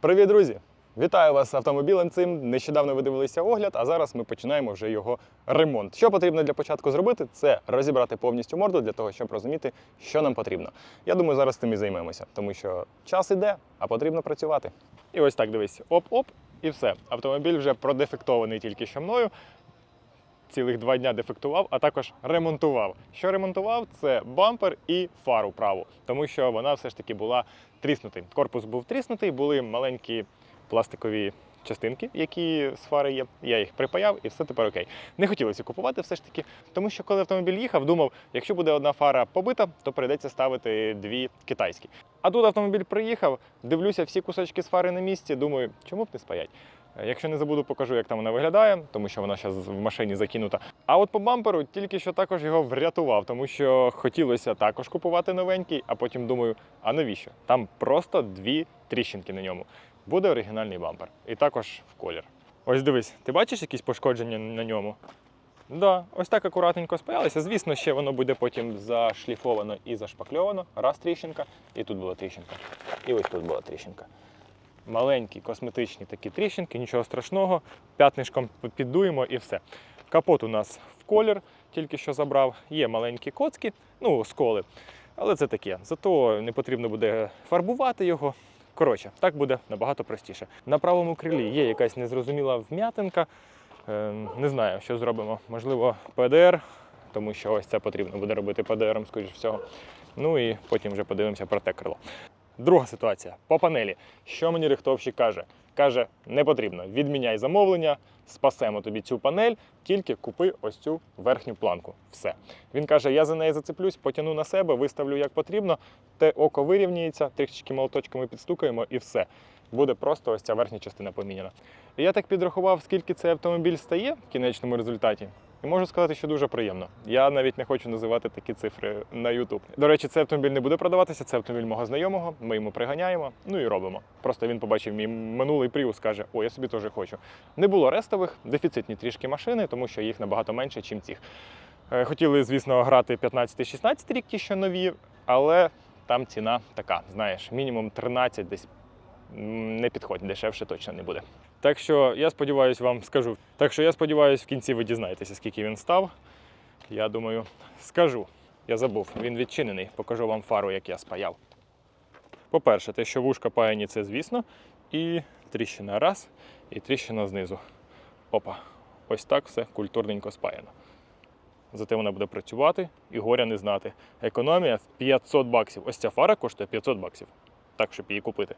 Привіт, друзі! Вітаю вас з автомобілем цим. Нещодавно ви дивилися огляд, а зараз ми починаємо вже його ремонт. Що потрібно для початку зробити, це розібрати повністю морду для того, щоб розуміти, що нам потрібно. Я думаю, зараз тим і займемося, тому що час іде, а потрібно працювати. І ось так дивись: оп-оп, і все. Автомобіль вже продефектований тільки що мною. Цілих два дня дефектував, а також ремонтував. Що ремонтував, це бампер і фару праву, тому що вона все ж таки була тріснутий. Корпус був тріснутий, були маленькі пластикові частинки, які з фари є. Я їх припаяв і все тепер окей. Не хотілося купувати все ж таки, тому що коли автомобіль їхав, думав, якщо буде одна фара побита, то прийдеться ставити дві китайські. А тут автомобіль приїхав, дивлюся, всі кусочки з фари на місці. Думаю, чому б не спаять? Е, Якщо не забуду, покажу, як там вона виглядає, тому що вона зараз в машині закинута. А от по бамперу тільки що також його врятував, тому що хотілося також купувати новенький, а потім думаю, а навіщо? Там просто дві тріщинки на ньому. Буде оригінальний бампер. І також в колір. Ось дивись, ти бачиш якісь пошкодження на ньому? Да, ось так акуратненько спаялися. Звісно, ще воно буде потім зашліфовано і зашпакльовано. Раз тріщинка, і тут була тріщинка. І ось тут була тріщинка маленькі косметичні такі тріщинки, нічого страшного. П'ятнишком піддуємо і все. Капот у нас в колір, тільки що забрав. Є маленькі коцки, ну, сколи. Але це таке. Зато не потрібно буде фарбувати його. Коротше, так буде набагато простіше. На правому крилі є якась незрозуміла вм'ятинка. Е, Не знаю, що зробимо. Можливо, ПДР, тому що ось це потрібно буде робити ПДРом, скоріш всього. Ну і потім вже подивимося про те крило. Друга ситуація по панелі. Що мені рихтовщик каже? Каже, не потрібно, відміняй замовлення, спасемо тобі цю панель, тільки купи ось цю верхню планку. Все. Він каже, я за неї зацеплюсь, потягну на себе, виставлю як потрібно, те око вирівнюється, трішечки молоточками підстукаємо і все. Буде просто ось ця верхня частина поміняна. Я так підрахував, скільки цей автомобіль стає в кінечному результаті. І можу сказати, що дуже приємно. Я навіть не хочу називати такі цифри на YouTube. До речі, цей автомобіль не буде продаватися, це автомобіль мого знайомого. Ми йому приганяємо, ну і робимо. Просто він побачив мій минулий Prius, каже: О, я собі теж хочу. Не було рестових, дефіцитні трішки машини, тому що їх набагато менше, ніж цих. Е, Хотіли, звісно, грати 15-16 рік, ті, що нові, але там ціна така, знаєш, мінімум 13 десь не підходь, дешевше точно не буде. Так що я сподіваюся, вам скажу. Так що я сподіваюся, в кінці ви дізнаєтеся, скільки він став. Я думаю, скажу. Я забув, він відчинений. Покажу вам фару, як я спаяв. По-перше, те, що вушка паяні, це звісно. І тріщина раз, і тріщина знизу. Опа. Ось так все культурненько спаяно. Зате вона буде працювати і горя не знати. Економія 500 баксів. Ось ця фара коштує 500 баксів. Так, щоб її купити.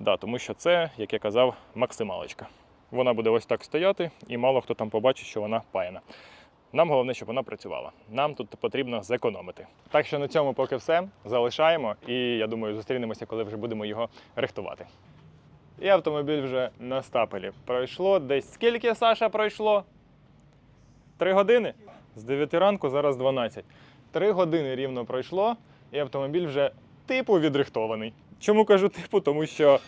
Да, тому що це, як я казав, максималочка. Вона буде ось так стояти, і мало хто там побачить, що вона паяна. Нам головне, щоб вона працювала. Нам тут потрібно зекономити. Так що на цьому поки все. Залишаємо, і я думаю, зустрінемося, коли вже будемо його рихтувати. І автомобіль вже на стапелі. Пройшло десь скільки Саша пройшло? Три години? З 9 ранку, зараз 12. Три години рівно пройшло, і автомобіль вже типу відрихтований. Чому кажу типу? Тому що,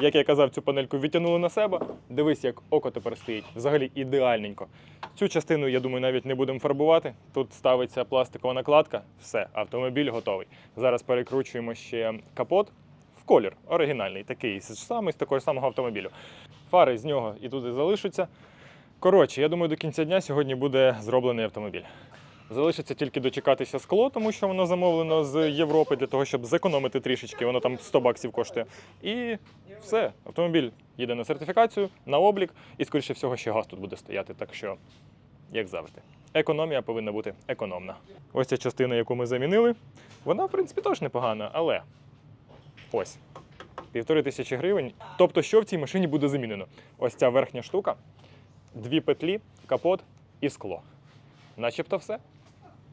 як я казав, цю панельку відтягнули на себе. Дивись, як око тепер стоїть. Взагалі ідеальненько. Цю частину, я думаю, навіть не будемо фарбувати. Тут ставиться пластикова накладка. Все, автомобіль готовий. Зараз перекручуємо ще капот в колір оригінальний, такий самий з такого самого автомобілю. Фари з нього і туди залишаться. Коротше, я думаю, до кінця дня сьогодні буде зроблений автомобіль. Залишиться тільки дочекатися скло, тому що воно замовлено з Європи для того, щоб зекономити трішечки. Воно там 100 баксів коштує. І все, автомобіль їде на сертифікацію, на облік, і, скоріше всього, ще газ тут буде стояти. Так що, як завжди, економія повинна бути економна. Ось ця частина, яку ми замінили, вона, в принципі, теж непогана, але ось. Півтори тисячі гривень. Тобто, що в цій машині буде замінено? Ось ця верхня штука, дві петлі, капот і скло. Начебто все.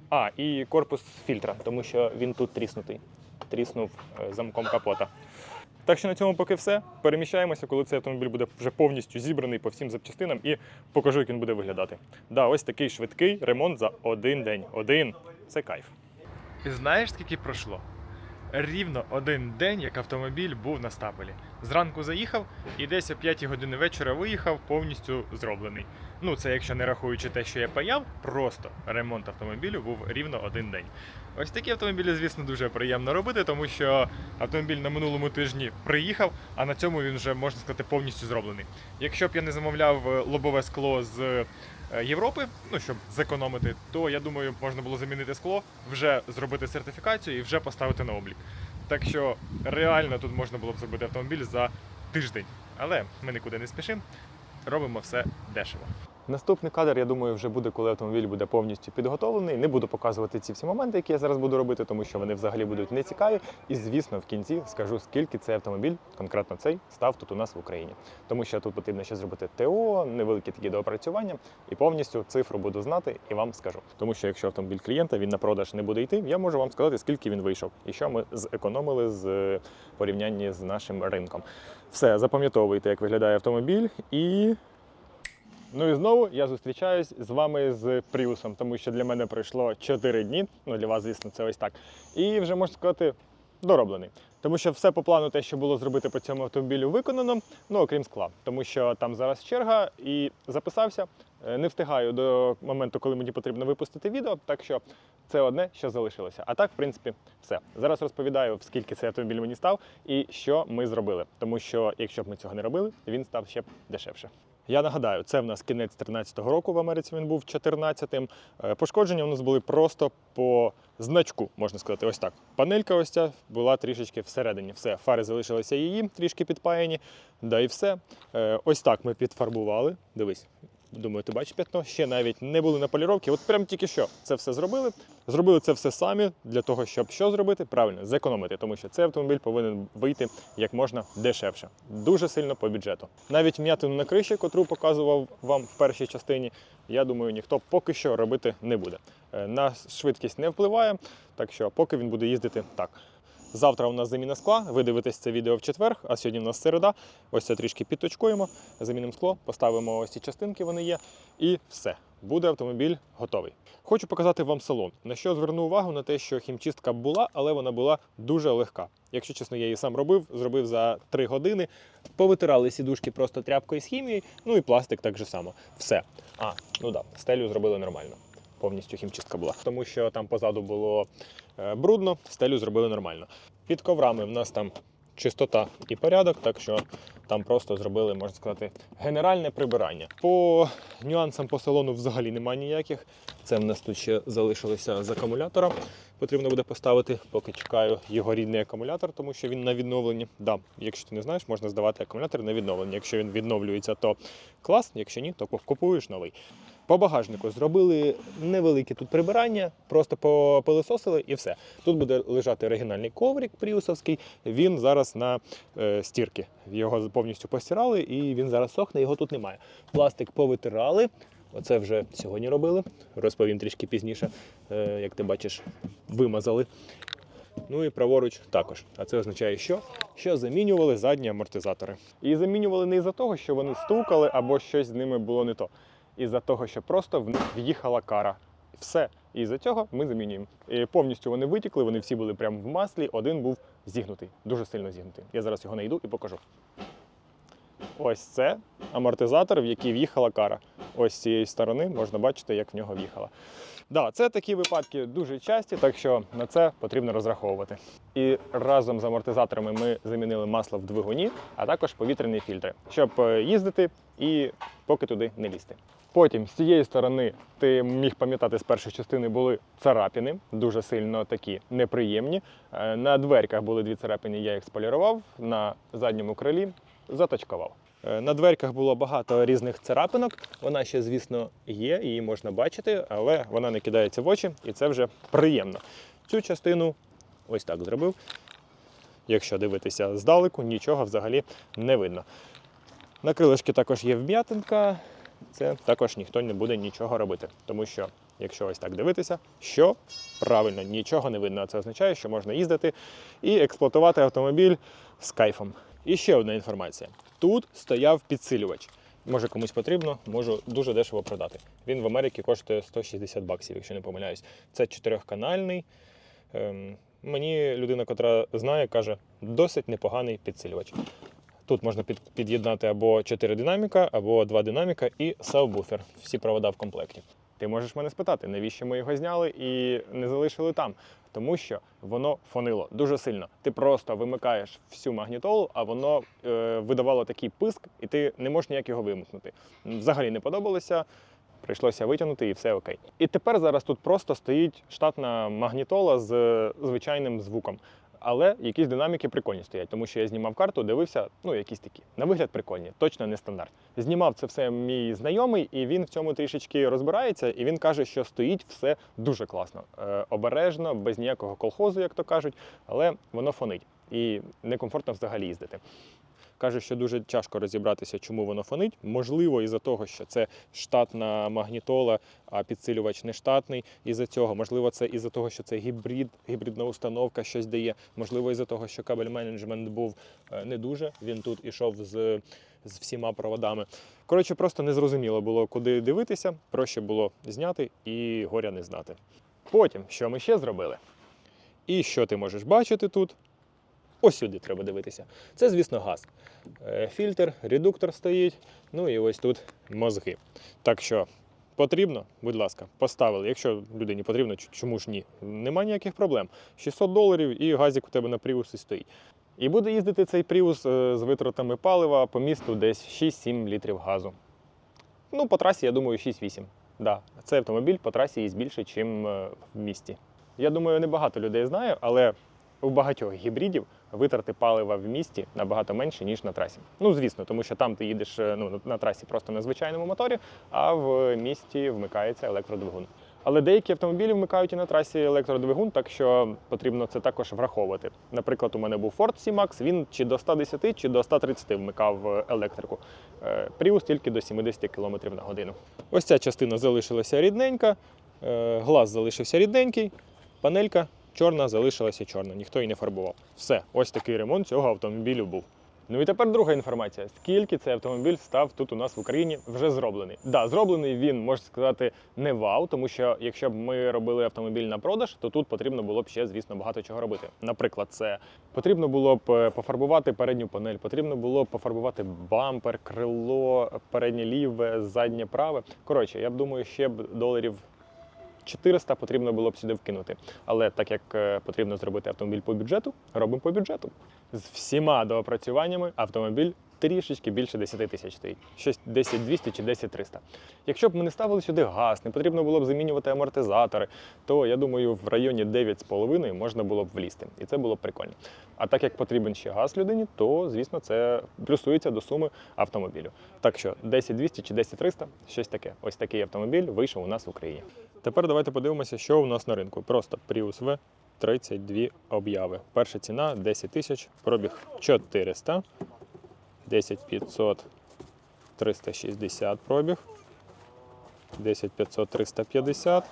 А, і корпус фільтра, тому що він тут тріснутий. Тріснув е, замком капота. Так що на цьому поки все. Переміщаємося, коли цей автомобіль буде вже повністю зібраний по всім запчастинам і покажу, як він буде виглядати. Да, ось такий швидкий ремонт за один день. Один це кайф. І знаєш, скільки пройшло? Рівно один день, як автомобіль був на стапелі. Зранку заїхав і десь о 5 години вечора виїхав повністю зроблений. Ну, це якщо не рахуючи те, що я паяв, просто ремонт автомобілю був рівно один день. Ось такі автомобілі, звісно, дуже приємно робити, тому що автомобіль на минулому тижні приїхав, а на цьому він вже можна сказати повністю зроблений. Якщо б я не замовляв е, лобове скло з е, Європи, ну щоб зекономити, то я думаю, можна було замінити скло, вже зробити сертифікацію і вже поставити на облік. Так що реально тут можна було б зробити автомобіль за тиждень. Але ми нікуди не спішимо, робимо все дешево. Наступний кадр, я думаю, вже буде, коли автомобіль буде повністю підготовлений. Не буду показувати ці всі моменти, які я зараз буду робити, тому що вони взагалі будуть нецікаві. І звісно, в кінці скажу, скільки цей автомобіль, конкретно цей, став тут у нас в Україні. Тому що тут потрібно ще зробити ТО, невеликі такі доопрацювання, і повністю цифру буду знати і вам скажу. Тому що якщо автомобіль клієнта він на продаж не буде йти, я можу вам сказати, скільки він вийшов і що ми зекономили з е, порівнянні з нашим ринком. Все, запам'ятовуйте, як виглядає автомобіль і. Ну і знову я зустрічаюсь з вами з Пріусом, тому що для мене пройшло 4 дні. Ну для вас, звісно, це ось так. І вже можна сказати, дороблений. Тому що все по плану, те, що було зробити по цьому автомобілю, виконано, ну окрім скла. Тому що там зараз черга і записався. Е, Не встигаю до моменту, коли мені потрібно випустити відео. Так що це одне, що залишилося. А так, в принципі, все. Зараз розповідаю, скільки цей автомобіль мені став і що ми зробили. Тому що, якщо б ми цього не робили, він став ще б дешевше. Я нагадаю, це в нас кінець 13-го року в Америці він був 14-м. Е, Пошкодження у нас були просто по значку, можна сказати, ось так. Панелька ось ця була трішечки всередині. Все, фари залишилися її, трішки підпаяні. Да і все. Е, Ось так ми підфарбували. Дивись. Думаю, ти бачиш п'ятно. Ще навіть не були на поліровці. От прям тільки що це все зробили. Зробили це все самі для того, щоб що зробити? Правильно, зекономити, тому що цей автомобіль повинен вийти як можна дешевше. Дуже сильно по бюджету. Навіть м'ятину на криші, котру показував вам в першій частині, я думаю, ніхто поки що робити не буде. Е, На швидкість не впливає, так що поки він буде їздити так. Завтра у нас заміна скла. Ви дивитесь це відео в четвер, а сьогодні у нас середа. Ось це трішки підточкуємо, замінимо скло, поставимо ось ці частинки, вони є, і все. Буде автомобіль готовий. Хочу показати вам салон. На що зверну увагу на те, що хімчистка була, але вона була дуже легка. Якщо чесно, я її сам робив, зробив за 3 години. Повитирали сідушки просто тряпкою з хімією, ну і пластик так же само. Все. А, ну да, стелю зробили нормально. Повністю хімчистка була. Тому що там позаду було брудно, стелю зробили нормально. Під коврами в нас там чистота і порядок, так що там просто зробили, можна сказати, генеральне прибирання. По нюансам по салону взагалі немає ніяких. Це в нас тут ще залишилося з акумулятора. Потрібно буде поставити, поки чекаю його рідний акумулятор, тому що він на відновленні. Да, якщо ти не знаєш, можна здавати акумулятор на відновлення. Якщо він відновлюється, то клас, якщо ні, то купуєш новий. По багажнику зробили невелике тут прибирання, просто попилисосили і все. Тут буде лежати оригінальний коврик пріусовський. Він зараз на е, стірки. Його повністю постирали, і він зараз сохне, його тут немає. Пластик повитирали. Оце вже сьогодні робили. Розповім трішки пізніше. Е, як ти бачиш, вимазали. Ну і праворуч також. А це означає, що? Що замінювали задні амортизатори. І замінювали не із-за того, що вони стукали або щось з ними було не то. Із-за того, що просто в них в'їхала кара. Все. І з-за цього ми замінюємо. Повністю вони витікли, вони всі були прямо в маслі, один був зігнутий, дуже сильно зігнутий. Я зараз його знайду і покажу. Ось це амортизатор, в який в'їхала кара. Ось з цієї сторони можна бачити, як в нього в'їхала. Да, це такі випадки дуже часті, так що на це потрібно розраховувати. І разом з амортизаторами ми замінили масло в двигуні, а також повітряні фільтри, щоб е, їздити і поки туди не лізти. Потім з цієї сторони ти міг пам'ятати з першої частини були царапини, дуже сильно такі неприємні. Е, На дверках були дві царапини, я їх сполірував, на задньому крилі заточкував. Е, На дверках було багато різних царапинок. Вона ще, звісно, є, її можна бачити, але вона не кидається в очі, і це вже приємно. Цю частину ось так зробив. Якщо дивитися здалеку, нічого взагалі не видно. На крилишки також є вм'ятинка, це також ніхто не буде нічого робити. Тому що, якщо ось так дивитися, що правильно нічого не видно. А Це означає, що можна їздити і експлуатувати автомобіль з кайфом. І ще одна інформація: тут стояв підсилювач. Може комусь потрібно, можу дуже дешево продати. Він в Америці коштує 160 баксів, якщо не помиляюсь. Це чотирьохканальний. Ем, мені людина, котра знає, каже, досить непоганий підсилювач. Тут можна під, під'єднати або 4 динаміка, або 2 динаміка і сабвуфер. Всі провода в комплекті. Ти можеш мене спитати, навіщо ми його зняли і не залишили там? Тому що воно фонило дуже сильно. Ти просто вимикаєш всю магнітолу, а воно е, видавало такий писк, і ти не можеш ніяк його вимкнути. Взагалі не подобалося. Прийшлося витягнути і все окей. І тепер зараз тут просто стоїть штатна магнітола з звичайним звуком. Але якісь динаміки прикольні стоять, тому що я знімав карту, дивився, ну якісь такі. На вигляд прикольні, точно не стандарт. Знімав це все мій знайомий, і він в цьому трішечки розбирається, і він каже, що стоїть все дуже класно, е, обережно, без ніякого колхозу, як то кажуть, але воно фонить і некомфортно взагалі їздити. Каже, що дуже тяжко розібратися, чому воно фонить. Можливо, із-за того, що це штатна магнітола, а підсилювач не штатний. Із-за цього, можливо, це із-за того, що це гібрид, гібридна установка щось дає. Можливо, із-за того, що кабель менеджмент був е, не дуже. Він тут ішов з, з всіма проводами. Коротше, просто незрозуміло було, куди дивитися. Проще було зняти і горя не знати. Потім, що ми ще зробили? І що ти можеш бачити тут? Ось сюди треба дивитися. Це, звісно, газ. Е, Фільтр, редуктор стоїть. Ну і ось тут мозги. Так що потрібно, будь ласка, поставили. Якщо людині потрібно, чому ж ні? Нема ніяких проблем. 600 доларів і газик у тебе на пріусі стоїть. І буде їздити цей пріус е, з витратами палива по місту десь 6-7 літрів газу. Ну, по трасі, я думаю, 6-8. Да, цей автомобіль по трасі їсть більше, ніж в місті. Я думаю, небагато людей знає, але у багатьох гібридів витрати палива в місті набагато менше, ніж на трасі. Ну, звісно, тому що там ти їдеш е, ну, на трасі просто на звичайному моторі, а в місті вмикається електродвигун. Але деякі автомобілі вмикають і на трасі електродвигун, так що потрібно це також враховувати. Наприклад, у мене був Ford C-Max, він чи до 110, чи до 130 вмикав е, електрику. Е, Prius тільки до 70 км на годину. Ось ця частина залишилася рідненька, глаз залишився рідненький, панелька чорна залишилася чорна, ніхто її не фарбував. Все, ось такий ремонт цього автомобілю був. Ну і тепер друга інформація. Скільки цей автомобіль став тут у нас в Україні вже зроблений? Да, зроблений він, можна сказати, не вау, тому що якщо б ми робили автомобіль на продаж, то тут потрібно було б ще, звісно, багато чого робити. Наприклад, це потрібно було б е, пофарбувати передню панель, потрібно було б пофарбувати бампер, крило, переднє ліве, заднє праве. Коротше, я б думаю, ще б доларів 400 потрібно було б сюди вкинути. Але так як е, потрібно зробити автомобіль по бюджету, робимо по бюджету. З всіма доопрацюваннями автомобіль трішечки більше 10 тисяч стоїть. Щось 10 200 чи 10 300. Якщо б ми не ставили сюди газ, не потрібно було б замінювати амортизатори, то я думаю, в районі 9,5 можна було б влізти. І це було б прикольно. А так як потрібен ще газ людині, то звісно це плюсується до суми автомобілю. Так що 10 200 чи 10 300 щось таке. Ось такий автомобіль вийшов у нас в Україні. Тепер давайте подивимося, що у нас на ринку. Просто Prius V 32 обяви. Перша ціна 10 тисяч, пробіг 400, 10 500 360 пробіг, 10 500 350.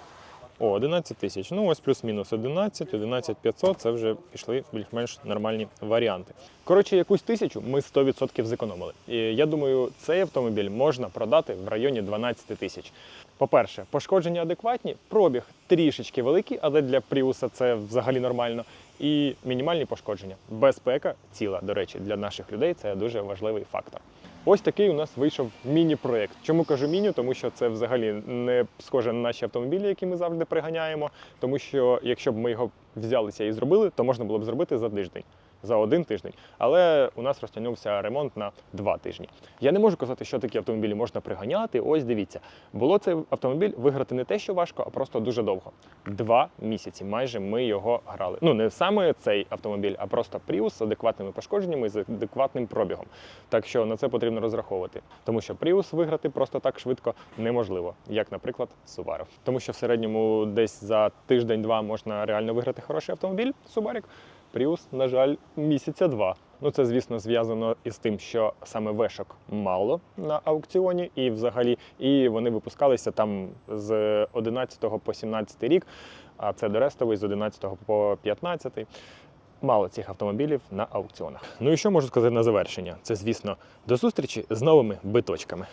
О, 11 тисяч. Ну ось плюс-мінус 11, 11 500 це вже пішли більш-менш нормальні варіанти. Коротше, якусь тисячу ми 100% зекономили. І я думаю, цей автомобіль можна продати в районі 12 тисяч. По-перше, пошкодження адекватні, пробіг трішечки великий, але для Пріуса це взагалі нормально. І мінімальні пошкодження. Безпека ціла, до речі, для наших людей це дуже важливий фактор. Ось такий у нас вийшов міні-проект. Чому кажу міні? Тому що це взагалі не схоже на наші автомобілі, які ми завжди приганяємо. Тому що якщо б ми його взялися і зробили, то можна було б зробити за тиждень. За один тиждень, але у нас розтягнувся ремонт на два тижні. Я не можу казати, що такі автомобілі можна приганяти. Ось дивіться, було цей автомобіль виграти не те, що важко, а просто дуже довго. Два місяці майже ми його грали. Ну не саме цей автомобіль, а просто Prius з адекватними пошкодженнями з адекватним пробігом. Так що на це потрібно розраховувати, тому що Prius виграти просто так швидко неможливо, як, наприклад, Subaru. Тому що в середньому десь за тиждень-два можна реально виграти хороший автомобіль Subaru. Prius, на жаль, місяця два. Ну це, звісно, зв'язано із тим, що саме вешок мало на аукціоні, і взагалі і вони випускалися там з 11 по 17 рік, а це Дорестовий з 11 по 15. Мало цих автомобілів на аукціонах. Ну і що можу сказати на завершення? Це, звісно, до зустрічі з новими биточками.